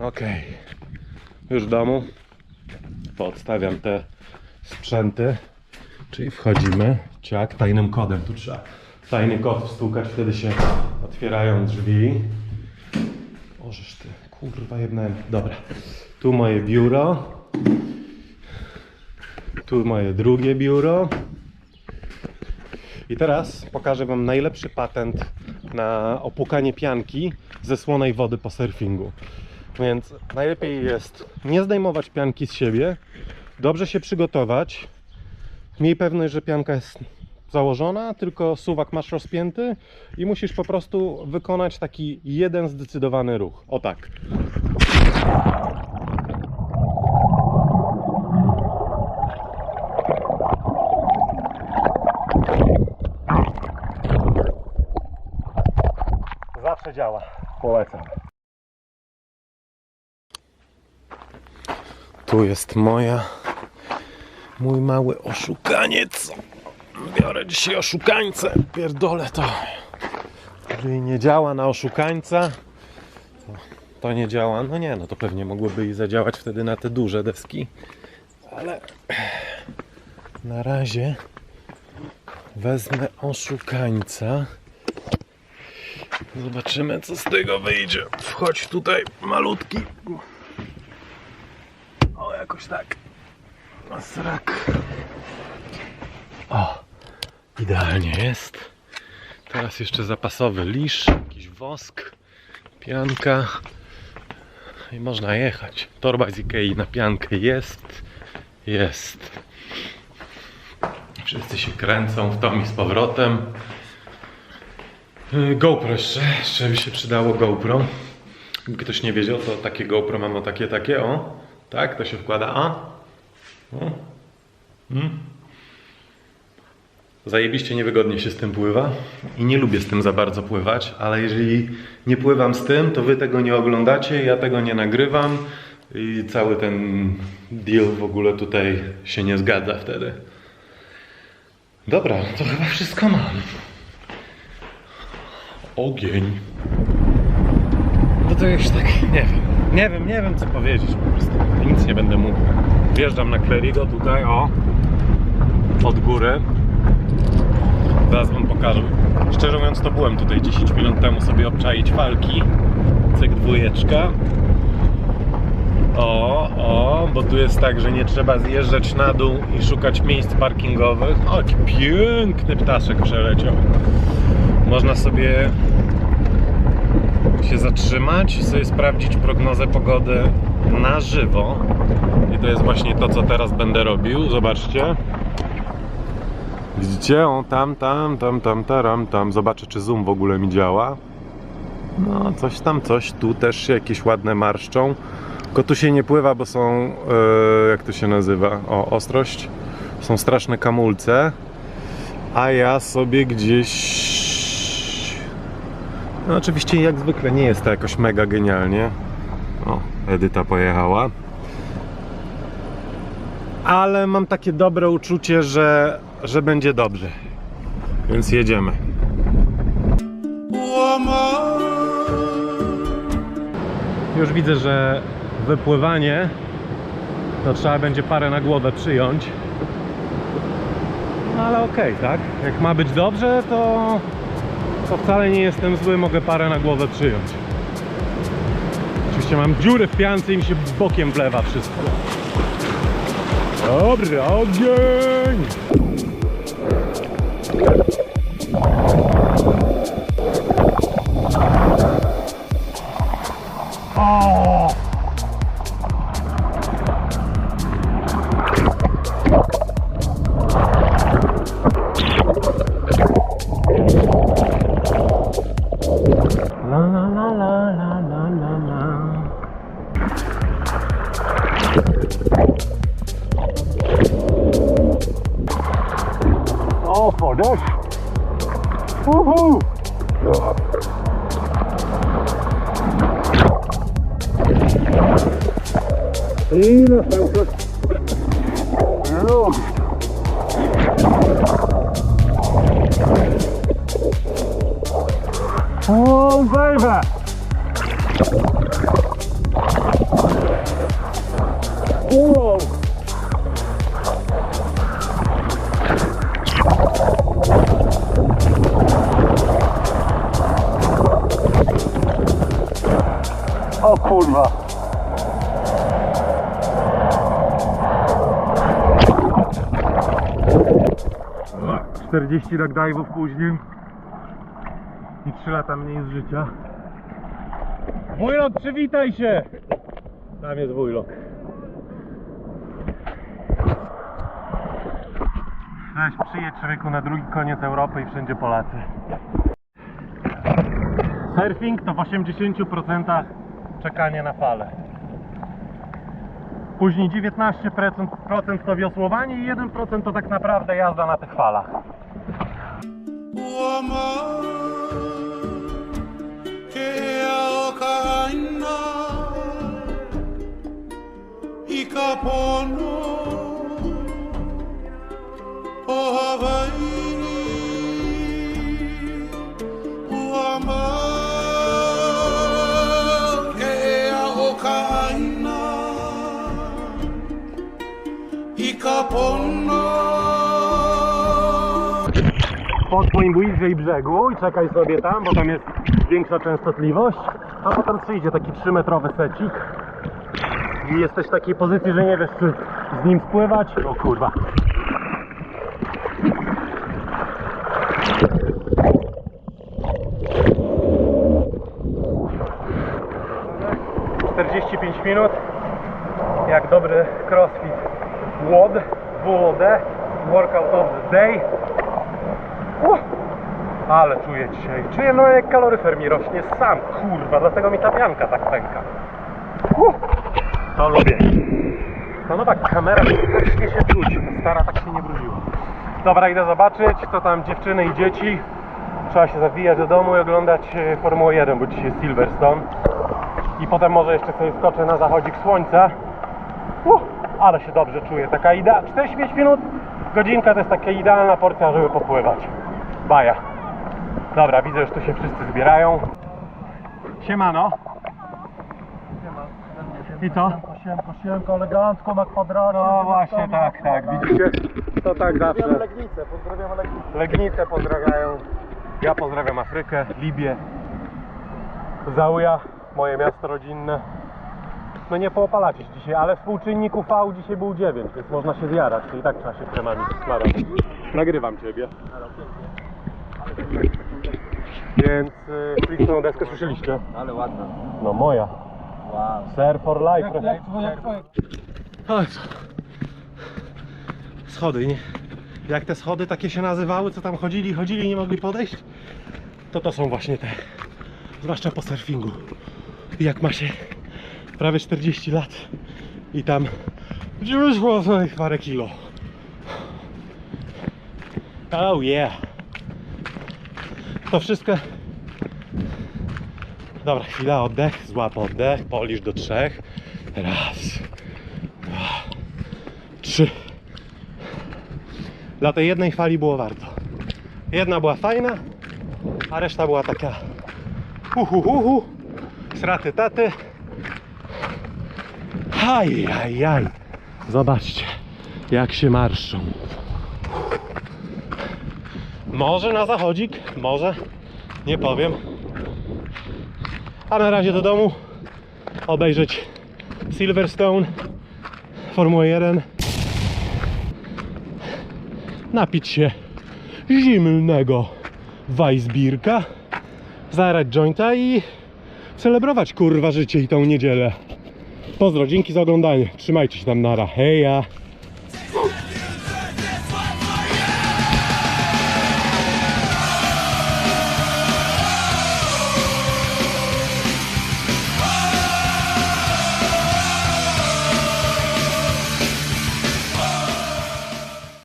Okej. Już w domu. Podstawiam te sprzęty. Czyli wchodzimy. Ciak, tajnym kodem. Tu trzeba tajny kod wstukać, wtedy się otwierają drzwi. Ożeż ty, kurwa jednałem. Dobra. Tu moje biuro. Tu moje drugie biuro. I teraz pokażę Wam najlepszy patent na opłukanie pianki ze słonej wody po surfingu. Więc najlepiej jest nie zdejmować pianki z siebie, dobrze się przygotować, miej pewność, że pianka jest założona, tylko suwak masz rozpięty i musisz po prostu wykonać taki jeden zdecydowany ruch. O tak. Zawsze działa. Polecam. Tu jest moja, mój mały oszukaniec. Biorę dzisiaj oszukańcę. Pierdolę to. Jeżeli nie działa na oszukańca, to, to nie działa. No nie, no to pewnie mogłoby i zadziałać wtedy na te duże deski. Ale na razie wezmę oszukańca. Zobaczymy, co z tego wyjdzie. Wchodź tutaj, malutki. Jakoś tak. Srak. O, idealnie jest. Teraz jeszcze zapasowy lisz, jakiś wosk, pianka. I można jechać. Torba z Ikei na piankę jest. Jest. Wszyscy się kręcą w tom i z powrotem. Y, GoPro jeszcze, jeszcze by się przydało GoPro. Gdyby ktoś nie wiedział, to takie GoPro mam o takie, takie, o. Tak, to się wkłada, a. O. Mm. Zajebiście niewygodnie się z tym pływa i nie lubię z tym za bardzo pływać, ale jeżeli nie pływam z tym, to wy tego nie oglądacie, ja tego nie nagrywam i cały ten deal w ogóle tutaj się nie zgadza wtedy. Dobra, to chyba wszystko mam ogień. No to już tak, nie wiem, nie wiem, nie wiem co powiedzieć po prostu. Nic nie będę mówił. Wjeżdżam na Klerigo tutaj, o, od góry. Zaraz wam pokażę. Szczerze mówiąc to byłem tutaj 10 minut temu sobie obczaić walki. Cyk dwójeczka. O, o, bo tu jest tak, że nie trzeba zjeżdżać na dół i szukać miejsc parkingowych. O, jaki piękny ptaszek przeleciał można sobie zatrzymać i sobie sprawdzić prognozę pogody na żywo. I to jest właśnie to, co teraz będę robił. Zobaczcie. Widzicie? O, tam, tam, tam, tam, taram, tam. Zobaczę, czy zoom w ogóle mi działa. No, coś tam, coś. Tu też jakieś ładne marszczą. Tylko tu się nie pływa, bo są, e, jak to się nazywa? O, ostrość. Są straszne kamulce. A ja sobie gdzieś no oczywiście jak zwykle nie jest to jakoś mega genialnie. O, Edyta pojechała. Ale mam takie dobre uczucie, że, że będzie dobrze. Więc jedziemy. Już widzę, że wypływanie to trzeba będzie parę na głowę przyjąć. No ale okej, tak? Jak ma być dobrze, to to wcale nie jestem zły, mogę parę na głowę przyjąć. Oczywiście mam dziurę w piance i mi się bokiem wlewa wszystko. Dobry ogień! Oh, for this. Woohoo! Ile pełko? Lód. Oh, baby! Wow. Kurwa. Czterdzieści dagdive'ów później i 3 lata mniej z życia. Wujlok, przywitaj się! Tam jest wujlok. Weź przyjedź człowieku na drugi koniec Europy i wszędzie Polacy. Surfing to w 80% czekanie na falę. Później 19% procent to wiosłowanie i 1% to tak naprawdę jazda na tych falach. Ikapono. po twoim bliżej brzegu i czekaj sobie tam, bo tam jest większa częstotliwość, a potem przyjdzie taki 3-metrowy secik i jesteś w takiej pozycji, że nie wiesz czy z nim spływać. O kurwa. ...45 minut jak dobry crossfit WOD, WOD, Workout of the Day Uff, ale czuję dzisiaj. Czuję no jak kaloryfer mi rośnie sam, kurwa, dlatego mi ta pianka tak pęka. Uff, to lubię. No no tak, kamera strasznie się czuć, stara tak się nie brudziła. Dobra, idę zobaczyć, co tam dziewczyny i dzieci. Trzeba się zawijać do domu i oglądać e, Formułę 1, bo dzisiaj jest Silverstone. I potem może jeszcze sobie skoczę na zachodzik słońca. Uff, ale się dobrze czuję. Taka idea. 45 minut, godzinka to jest taka idealna porcja, żeby popływać. Baja. Dobra, widzę, że tu się wszyscy zbierają. Siemano. I co? Siemko, siemko, elegancko na kwadracie. No właśnie, tak, tak, widzicie? To tak zawsze. Pozdrawiam Legnicę, pozdrawiam Legnicę. Legnice pozdrawiają. Ja pozdrawiam Afrykę, Libię, Zauja, moje miasto rodzinne. No nie poopalacie się dzisiaj, ale współczynnik UV dzisiaj był 9, więc można się zjarać. I tak trzeba się kremami smarować. Nagrywam Ciebie. Więc y, śliczną deskę słyszeliście? Ale ładna. No moja. Wow. Sir for life. Jak, jak, jak? Ale co? Schody, nie? Jak te schody takie się nazywały, co tam chodzili, chodzili i nie mogli podejść? To to są właśnie te. Zwłaszcza po surfingu. I jak ma się prawie 40 lat i tam gdzie wyszło sobie parę kilo. Oh yeah. To wszystko. Dobra, chwila, oddech, złap oddech, policz do trzech. Raz, dwa, trzy. Dla tej jednej fali było warto. Jedna była fajna, a reszta była taka hu hu hu hu, sraty taty. Aj, aj, aj. Zobaczcie, jak się marszczą. Może na zachodzik, może, nie powiem. A na razie do domu obejrzeć Silverstone, Formułę 1, napić się zimnego Weissbierka, zarać jointa i celebrować kurwa życie i tą niedzielę. Pozdro, dzięki za oglądanie. Trzymajcie się tam nara. Heja!